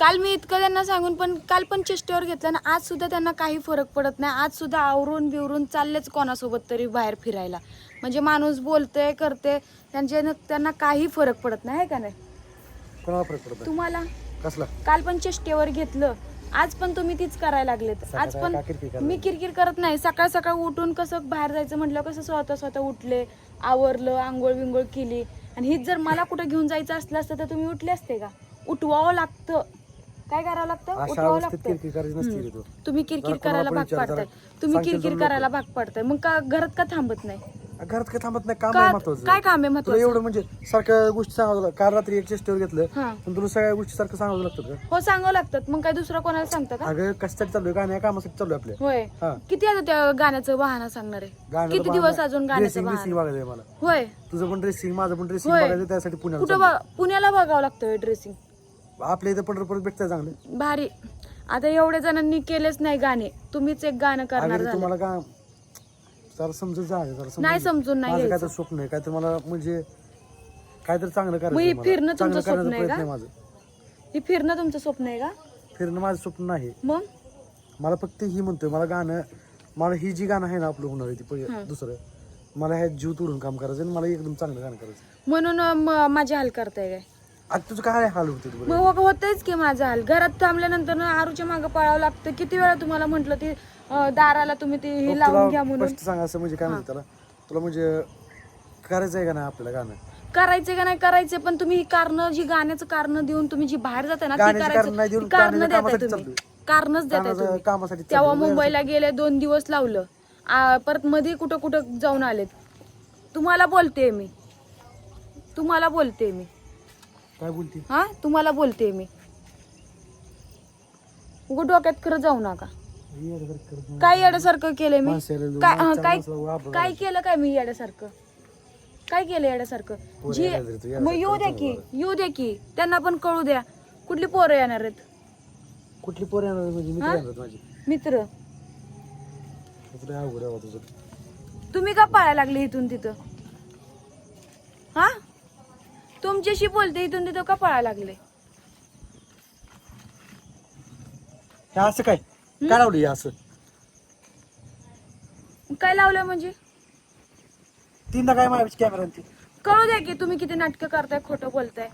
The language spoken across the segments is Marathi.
काल मी इतकं त्यांना सांगून पण काल पण चेष्टेवर घेतलं ना आज सुद्धा त्यांना काही फरक पडत नाही. आज सुद्धा आवरून बिवरून चाललेच कोणासोबत तरी बाहेर फिरायला. म्हणजे माणूस बोलते करते त्यांचे त्यांना काही फरक पडत नाही है का नाही? कोणाला फरक पडत नाही. तुम्हाला? कसला? काल पण चेष्टेवर घेतलं. आज पण तुम्ही तीच करायला लागलेत. आज सकाळ पण का किरकिर करायला? मी किरकिर करत नाही. सकाळ सकाळ उठून कसं बाहेर जायचं म्हटलं कसं स्वतः स्वतः उठले आवरलं आंघोळ बिंघोळ केली. आणि हीच जर मला कुठं घेऊन जायचं असलं असतं तर तुम्ही उठले असते का? उठवावं लागतं. काय करावं लागतं? अशा उठवावं अवस्थेत लागतं. किरकिर करायची नसते रे हम्म. तू. तुम्ही किरकिर जरा कोणाला करायला पण भाग विचार पाडताय. जरा. तुम्ही सांगतील किरकिर. करायला भाग पाडताय. मग का घरात का थांबत नाही? घरात काय थांबत नाही? काम का- आहे महत्वाचं. काय काम आहे तुला महत्वाचं? एवढं म्हणजे सारख्या गोष्टी सांगावं लागलं काल रात्री एक चेष्टेवर घेतलं हा. पण तुला सगळ्या गोष्टी सारखं सांगावं लागतं का? हो सांगावं लागतात. मग काय दुसरं कोणाला सांगतं का? अगं कशासाठी चालू आहे गाण्या कामासाठी चालू आहे आपल्या होय. हा. किती आता त्या गाण्याचं बहाणा सांगणार आहे? किती दिवस अजून गाण्याचं ड्रेसिंग ड्रेसिंग बहाणा? बघायचं आहे मला. होय. तुझं पण ड्रेसिंग माझं पण ड्रेसिंग होय. बघायचं त्यासाठी पुण्याला कुठं चाललोय. पुण्याला बघावं लागतं ड्रेसिंग आपल्या इथं पंढरपूर भेटतंय चांगलं भारी आता एवढ्या जणांनी केलेच नाही गाणे तुम्हीच एक गाणं करणार झालं तुम्हाला का जरा समजून नाही घे. समजून नाही माझं काय घ्यायचं. तर स्वप्न आहे काय तर मला म्हणजे काय तर चांगलं करायचं मग हे मला. फिरणं तुमचं स्वप्न करण्याचा आहे प्रयत्न का? माझं हे फिरणं तुमचं स्वप्न आहे का फिरणं माझं स्वप्न नाही मग मला फक्त ही म्हणतोय मला गाणं मला ही जी गाणं आहे ना आपलं होणार आहे ती पहिले हं. दुसरं मला ह्यात जीव तोडून काम करायचं आणि मला एकदम चांगलं गाणं करायचं म्हणून अं, म- माझे हाल करताय काय आता तुझं काय हाल होते बरं? मग होतच की माझा हाल. घरात थांबल्यानंतर ना आरूच्या मागं पळावं लागतं. किती वेळा तुम्हाला म्हंटल ती अं, दाराला तुम्ही ती ही लावून घ्या तुला म्हणून. स्पष्ट सांग असं म्हणजे काय म्हणतात त्याला? तुला म्हणजे करायचं आहे का नाही आपल्याला गाणं? करायचे का नाही करायचे पण तुम्ही ही कारण जी गाण्याचं कारण देऊन तुम्ही जी बाहेर जाता ना ती गाण्याची कारणं नाही देऊन कारण गाण्याच्या देताय कामासाठी तुम्ही. कारणच देताय गाण्याचं तुम्ही. कामासाठी तेव्हा. मुंबईला गेले दोन दिवस लावलं. आ, परत मध्ये कुठं कुठं जाऊन आलेत. तुम्हाला बोलते मी. तुम्हाला बोलते मी. काय बोलती? हा तुम्हाला बोलते मी. उगं डोक्यात खरं जाऊ नका. काय येड्यासारखं केलंय मी? काय हं, काय केलं काय मी येड्यासारखं काय केलं येड्यासारखं जी मग येऊ द्या की येऊ द्या की. त्यांना पण कळू द्या. कुठली पोरं येणार आहेत? कुठली पोर येणार म्हणजे? मी हा? येणार माझी. मित्र. तुला अवघड आहे बा तुझं? तुम्ही का पळायला लागले इथून तिथं? हा? तुमच्याशी बोलते इथून तिथं का पळायला लागले? हे असं काय? काय लावलं हे असं? काय लावलं म्हणजे? तीनदा काय माझ्या कॅमेरा ती कळू द्या की तुम्ही किती नाटकं करताय खोटं बोलताय.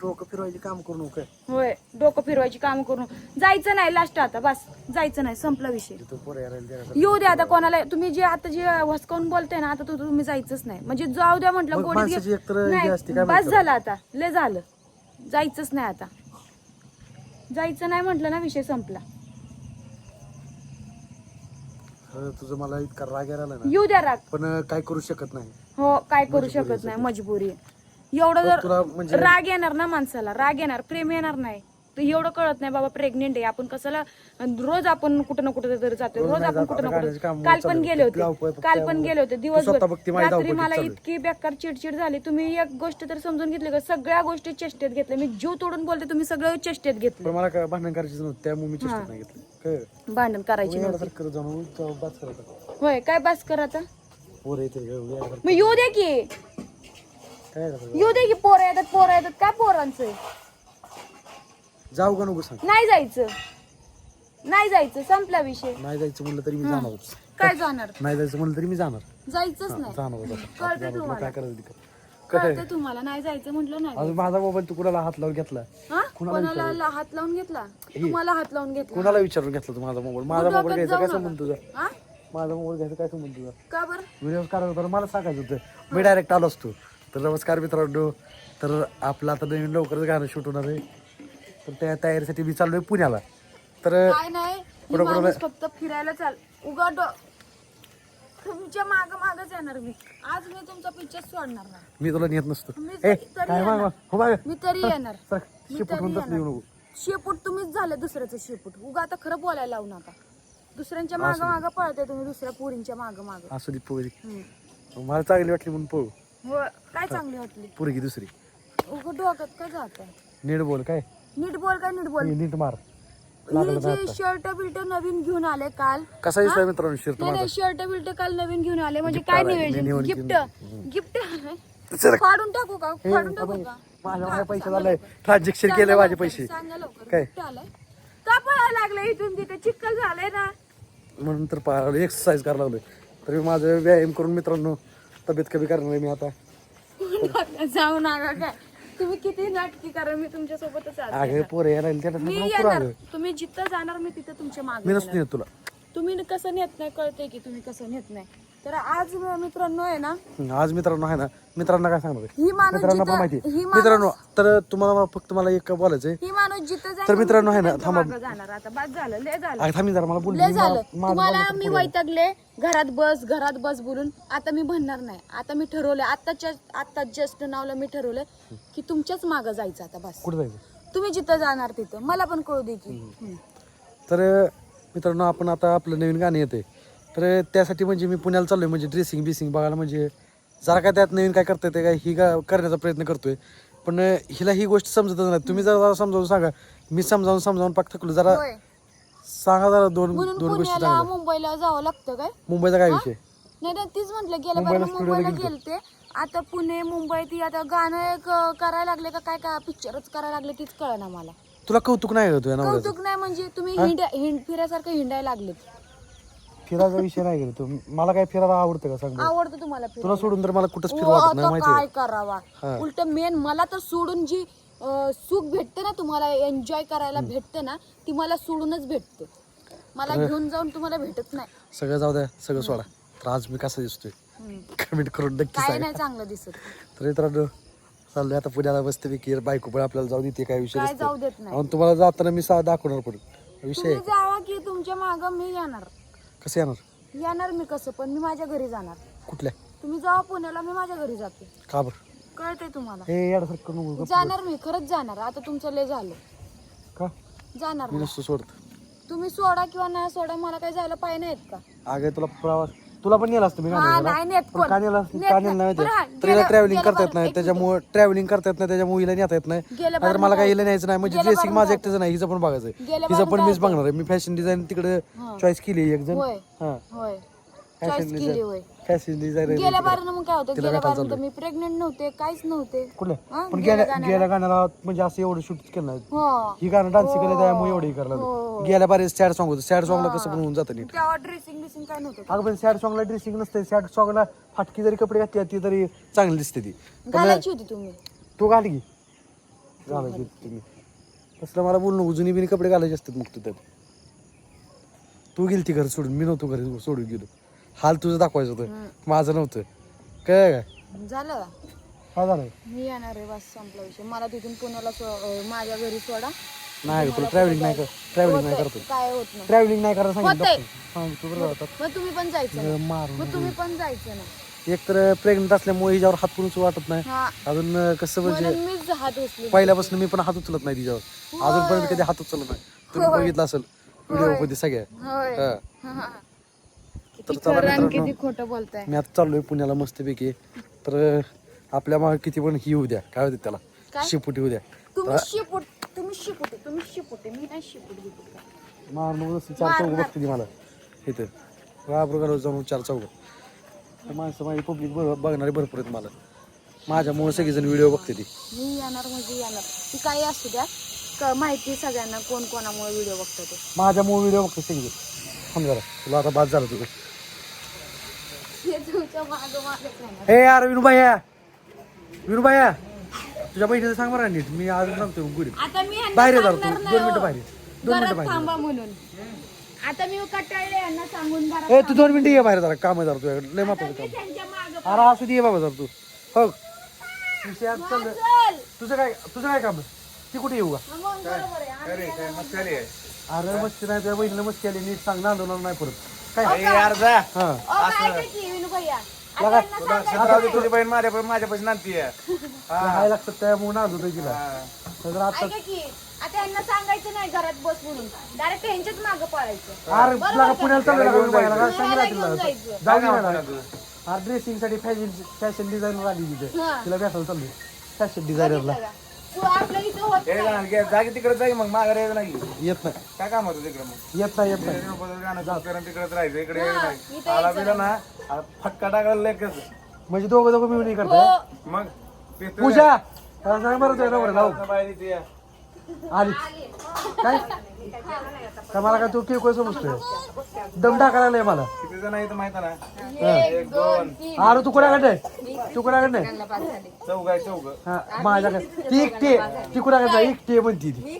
डोकं फिरवायची काम करू नको. होय डोकं फिरवायची काम करून जायचं नाही लास्ट आता बस. जायचं नाही संपला विषय. तिथं पोरं यायला लागली. येऊ द्या आता कोणाला तुम्ही जे आता जे वसकावून बोलताय ना आता तो तुम्ही जायचंच नाही. म्हणजे जाऊ द्या म्हटलं मग गोडीत माणसाची घे- एकतर हे नाही, असते, काय बस म्हणतात? झालं आता लय झालं. जायचंच नाही आता. जायचं नाही म्हटलं ना विषय संपला. खरं तुझं मला इतका राग यायला ना. येऊ द्या राग. पण काय करू शकत नाही. हो काय करू शकत नाही मजबुरी आहे. एवढं तुला जर म्हणजे- राग येणार ना माणसाला राग येणार प्रेम येणार नाही तर एवढं कळत नाही बाबा प्रेग्नेंट आहे आपण कशाला रोज आपण कुठं ना कुठं तरी जातो रोज आपण कुठं ना कुठं काल पण. गेले होते काल पण. गेले होते दिवसभर रात्री मला. इतकी बेकार चिडचिड झाली तुम्ही एक गोष्ट तर समजून घेतली का सगळ्या गोष्टी चेष्टेत घेतल्या मी जीव तोडून बोलते तुम्ही सगळं चेष्टेत पण घेतलं मला काय भांडण करायचं नव्हतं त्यामुळे मी. चेष्टा नाही घेतलं काय भांडण करायची नव्हती येण्यासारखं जाऊन तो बात करत होय काय बस कर आता पोरं येते येण्यासारखं मग येऊ दे की? येऊ दे की पोरं येतात पोरं येतात. काय पोरांचं आहे? जाऊ का नको सांग. नाही जायचं. नाही जायचं संपला विषय. नाही जायचं म्हणलं तरी मी जाणारच काय जाणार? नाही जायचं म्हणलं तरी मी जाणार. जायचंच नाही. आता. जाणार. काय करायचं ते कर. कळतंय तुम्हाला. नाही जायचं म्हटलं नाही. अजून माझा मोबाईल तू कुणाला हात लावून घेतला? हा? कुणाला ला- हात लावून घेतला? तुम्हाला हात लावून घेतला? कुणाला विचारून घेतला तू माझा मोबाईल? माझा मोबाईल घ्यायचा काय. संबंध तुझा? हा? माझा मोबाईल घ्यायचा काय संबंध तुझा? का बरं? व्हिडिओ करायचा होता मला सांगायचं होतं. मी डायरेक्ट आलो असतो. तर नमस्कार मित्रांनो. तर आपलं आता नवीन लवकरच गाणं शूट होणार आहे. तर त्या तयारीसाठी मी चाललोय पुण्याला. तर काय नाही ही माणूस फक्त फिरायला चाल उगा डो- तुमच्या माग मागच येणार मी. आज मी तुमचा पिक्चर सोडणार नाही. मी तुला नेत नसतो. मी ए तरी काय येणार. माग हो माग. मी तरी येणार. सर मी शिपूट तरी होऊन तसं येऊ येणार. नको शेपूट तुम्हीच झालं दुसऱ्याचं शेपूट. उगा आता खरं बोलायला लावू नका. दुसऱ्यांच्या माग माग पळताय तुम्ही दुसऱ्या पोरींच्या माग माग. असू दे पोरी. मला चांगली वाटली म्हणून पळू. हो काय चांगली वाटली? पोरगी दुसरी. उगा डोक्यात काय जात नीट बोल काय? नीट बोल काय नीट बोल? नीट मार. जी शर्ट बिल्ट नवीन घेऊन आले काल कसा दिसला मित्रांनो नाही नाही शर्ट बिल्ट काल नवीन घेऊन आले म्हणजे काय. मी नियोजन? Gift gift. फाडून टाकू का? फाडून टाकू का? माझ्या पैसे झालंय ट्रान्झॅक्शन केलंय माझे पैसे. सांगा लवकर. काय? का पळायला लागले इथून तिथे? चिक्कल झालंय ना. म्हणून तर पाहिलं एक्सरसाइज करायला लागलोय. तर मी माझं व्यायाम करून मित्रांनो तब्येत कमी करणार आहे मी आता. जाऊ नका काय? तुम्ही किती नाटकी करा मी तुमच्या सोबतच. अगे पोरे यायला लागले, त्याला मी सांग, नको येणार. राहिलं. तुम्ही जिथं जाणार मी तिथं तुमच्या मी मागे नसतो येत तुला. तुम्ही कसं नेत नाही कळते की तुम्ही कसं नेत नाही. तर आज मित्रांनो आहे ना आज मित्रांनो आहे ना मित्रांना काय सांगणार? ही माणूस मित्रांना पण जिथं माहिती ही. माणूस मित्रांनो तर तुम्हाला फक्त मला एक बोलायचंय ही माणूस जिथं जाईल तर मित्रांनो आहे ना, त्यांच्या थांबा. मागं जाणार. आता बस झालं लय झालं. अगं थांबी जरा मला बोल लय झालं. तुम्हाला मी वैतागले घरात बस घरात बस बोलून. आता मी म्हणणार नाही. आता मी ठरवलंय आताच्या आता जस्ट नावला मी ठरवलंय की तुमच्याच मागं जायचं आता बस. कुठं जायचं? तुम्ही जिथं जाणार तिथं. मला पण कळू दे की. हम्म. तर मित्रांनो आपण आता आपलं नवीन गाणं येते तर त्यासाठी म्हणजे मी पुण्याला चाललोय म्हणजे ड्रेसिंग बिसिंग बघायला. म्हणजे जरा काय त्यात नवीन काय करता येते काय ही का करण्याचा प्रयत्न करतोय. पण हिला ही गोष्ट समजतच नाही. तुम्ही जरा समजावून सांगा. मी समजावून समजावून पाक थकलो. जरा सांगा जरा दोन दोन गोष्टी सांगा. मुंबईला जावं लागतं काय? मुंबईचा काय विषय? नाही नाही तीच म्हटलं गेल्या मुंबईला बार studio ला मुंबईला गेलतो. गेलते. आता पुणे मुंबई ती आता गाणं करायला लागले का काय काय पिक्चरच करायला लागले तीच कळना मला. तुला कौतुक नाही कौतुक नाही म्हणजे तुम्ही हिंड हिंड फिरायसारखं हिंडायला लागलेत. फिरायचा विषय नाही गेला. तू मला काय फिरायला आवडतं का सांग बरं? आवडतं तुम्हाला फिरायला? तुला सोडून तर मला कुठंच फिर वाटत नाही आता माहिती काय करावा? हा. उलट मेन मला तर सोडून जी अं, सुख भेटते ना तुम्हाला एन्जॉय करायला भेटते ना ती मला सोडूनच भेटते. मला घेऊन जाऊन तुम्हाला भेटत नाही. सगळं जाऊ द्या सगळं सोडा. तर आज मी कसा दिसतोय? हम्म. कमेंट करून नक्की काय सांगा. नाही चांगलं दिसत. तर मित्रांनो चाललोय आता पुण्याला मस्तपैकी बायको पण आपल्याला जाऊ देते काय विषय काय नसतो जाऊ देत नाही. आणि तुम्हाला जाताना मी सा दाखवणार पण विषय तुम्ही आहे. जावा की तुमच्या माग मी येणार. कसं येणार? येणार मी कसं पण मी माझ्या घरी जाणार. कुठल्या? तुम्ही जावा पुण्याला मी माझ्या घरी जाते. का बरं? कळतंय तुम्हाला? हे याडसारखं करू नको गप्प. जाणार मी खरंच जाणार. आता तुमचं लय झालं. का? जाणार मी मी. नसतो सोडत. तुम्ही सोडा किंवा नाही सोडा मला काय जायला पाहिजे नाहीत का? अगे तुला प्रवास तुला पण नेला असतं मी हा, गाण्याला. नाही नेत पण कोण. का नेला? नेत का नाही. बरं, हा, तर गेलं- ट्रॅव्हलिंग गेलं करता येत बरं, नाही एक त्याच्यामुळे ट्रॅव्हलिंग करता येत नाही त्याच्यामुळे हिला नेता येत नाही गेलं बरं मला काय? काही हिला न्यायचं नाही म्हणजे ड्रेसिंग माझं काय? एकटंच नाही हिचं पण बघायचं गेलं हिचं पण काय मीच बघणार आहे मी फॅशन डिझाईन तिकडे हा. चॉईस केली एक जण होय हा होय फॅशन चॉईस केली होय. डिझाईन फॅशन डिझायनर गेल्या बारीनं मग काय होतं? तिला गेल्या भेटायला बारीनं तर मी प्रेग्नेंट नव्हते काहीच नव्हते. हा, पण गेल्या गेल्या गाण्याला. गेल्या गाण्याला म्हणजे असं एवढं शूट केलं नाही. हो. ही गाणं डान्स केलं त्यामुळे एवढं हे करायला हो. लागलं. गेल्या बारी सॅड सॉंग होतं. सॅड सॉंगला कसं पण होऊन जातं नीट. तेव्हा ड्रेसिंग बिसिंग काय नव्हतं? अगं पण सॅड सॉंगला ड्रेसिंग नसते सॅड सॉंगला फाटकी जरी कपडे घातली ती तरी चांगली दिसते ती. घालायची होती तुम्ही. तू घाल की. घालायची तुम्ही. तसलं मला बोल नको जुनी बिनी कपडे घालायचे असतात मग तू त्यात. तू गेली ती घर सोडून. मी नव्हतो घरी सोडून गेलो. हाल तुझं दाखवायचं होतं. माझं नव्हतं. काय काय झालं. मी येणार आहे बस संपला विषय. मला तिथून पुण्याला सो- माझ्या घरी सोडा. नाही तुला ट्रॅव्हलिंग नाही कर ट्रॅव्हलिंग नाही करतो काय होत नाही. ट्रॅव्हलिंग नाही करायला सांगितलं होतंय. डॉक्टर. सांग तू बरं होता मग तुम्ही पण जायचं ना. मारून मग तुम्ही पण जायचं ना. एक तर प्रेग्नेंट असल्यामुळे हिच्यावर हात पुरून वाटत नाही. हा. अजून अं, कसं म्हणजे म्हणून मीच हात उचले पहिल्यापासून मी पण हात उचलत नाही तिच्यावर. अजूनपर्यंत कधी हात उचलत नाही. तुम्ही बघितलं असेल. व्हिडिओमध्ये सगळ्या. होय. हा. हा, हा. तर चला मित्रांनो. किती खोटं बोलताय. मी आता चाललोय पुण्याला मस्तपैकी. तर आपल्या मागे किती पण ही उद्या काय होते त्याला? शिपुटी उद्या तुम्ही शिपूट तुम्ही शिपुटे तुम्ही शिपुटे मी नाही शिपूट बिपूट काय. मारून चार चौक बघते ती मला. इथं. राबरोगाला जाऊन चार चौक माणसं माझी पब्लिक बघणारे भरपूर आहेत मला. माझ्यामुळे सगळेजण व्हिडिओ बघते ती. मी येणार म्हणजे येणार. ती काही असू द्या. क- माहिती सगळ्यांना कोण कोणामुळे व्हिडिओ बघतो ते. माझ्यामुळे व्हिडिओ बघते थांब जरा. तुला आता बाद झालं तुझं. हे हे. यार विनूबाया विनूबाया तुझ्या बहिणीचं सांग बरं नीट. मी आज सांगतो गुढी आता मी ह्यांना बाहेर सांगणार तू. नाही दोन मिनिटं हो. बाहेर ये. दोन मिनिटं घरात बाहेर म्हणून. आता मी कटाळले यांना सांगून घरात ए तू दोन मिनिटं ये बाहेर जरा. काम जरा तुझ्याकडे. लय महत्वाचं मी काम. त्यांच्या मागं अरे असू दे ये बाबा जरा तू. हो चल तुझं काय तुझं काय काम आहे? ती कुठे येऊ का? हा, मग बरोबर आहे. आम्ही अरे मस्ती नाही. तुझ्या बहिणीला मस्ती आली. नीट सांग नांदवणार नाही परत. काय? हा तुझी बहीण माझ्या नांदती आहे त्यामुळे तिला तर आता ऐका की आता यांना सांगायचं नाही घरात बस म्हणून. डायरेक्ट यांच्याच मागं पळायचं. अरे पुण्याला चाललं घेऊन जायचं. जाऊ दे? अरे ड्रेसिंगसाठी फॅशन फॅशन डिझायनर आली तिथे. हा. तिला भेटायला चाललोय. फॅशन डिझायनरला. तू आपलं इथं होत हे. गाणं घे, तिकडे जाई मग माघारी यायचं नाही येत नाही. काय काम होतं तिकडे मग? येत नाही येत नाही. बदल गाणं जाऊ तिकडेच राहायचं इकडे हा, यायचं इथं नाही आला बिला ना आला फटका टाकायला लेकच म्हणजे दोघं दोघं मिळून हे करताय? हो. मग पितोय पूजा! सांग बरं तुझ्या नवऱ्याला हो. बाहेर इथे या. आली. काय? का मला काय तू किरकोळ समजतोय दम टाकायला लागलाय मला. किती जण आहेत माहीत आहे ना. एक दोन अरे तू कुणाकडे? तू कुणाकडे? चौघ आहे चौघ. हा माझ्याकडे. ती एकटी आहे. ती कुणाकडे एकटी आहे म्हणती ती.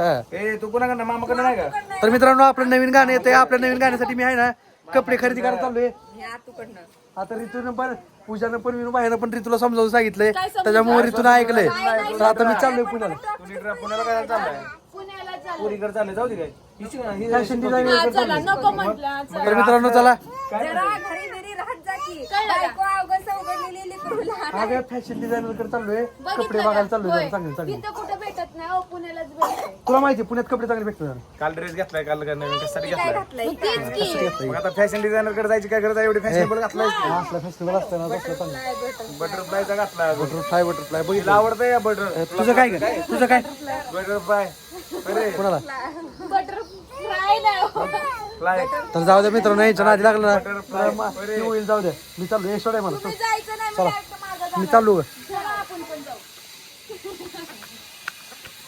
हा. ए तू कोणाकडनं? मामाकडनं नाही का? तर मित्रांनो आपलं नवीन गाणं येते आपल्या नवीन गाण्यासाठी मी आहे ना कपडे खरेदी करायला चाललोय. आता ऋतून पण पूजानं पण विनू बाहेरनं पण ऋतूला समजावून सांगितलंय. त्याच्यामुळे ऋतून ऐकलंय. तर आता मी चाललोय पुण्याला. तू नीट राहा, पुण्याला काय चाललाय? पुण्याला चाल पुरीकडे चालले जाऊ दे काय. ही ही फॅशन डिझायनर चला नको म्हटलं तर मित्रांनो चला. जरा घरी घरी राहत जा की. बायको अवघड सवघडलेली लेकरू लहान अगं फॅशन डिझायनरकडे चाललोय? कपडे बघायला चाललोय जरा चांगले चांगले तिथं कुठं भेटत नाही हो पुण्यालाच तुला माहिती आहे, पुण्यात कपडे चांगले भेटतात. काल ड्रेस घेतलाय काल काय नवीन कशासाठी घेतलाय? घातलंय? मग तेच की. मग आता फॅशन डिझायनरकडे जायची काय गरज आहे? एवढी फॅशनेबल घातलाय? हा, असला फेस्टिवल असतं ना तसलं चांगलं बटरफ्लायचा घातला बटरफ्लाय बटरफ्लाय तिला बघितलं. आवडतंय का बटर तुझं काय काय तुझं काय? बटरफ्लाय कोणाला? बटर फ्राय नाही हो. तर जाऊ दे मित्रांनो याच्या नादी लागलं ना. Butterfly. तर मग ती होईल जाऊ दे. मी चाललो हे सोडाय मला. जायचं नाही चला. मी चाललो. ग. चला आपण पण जाऊ.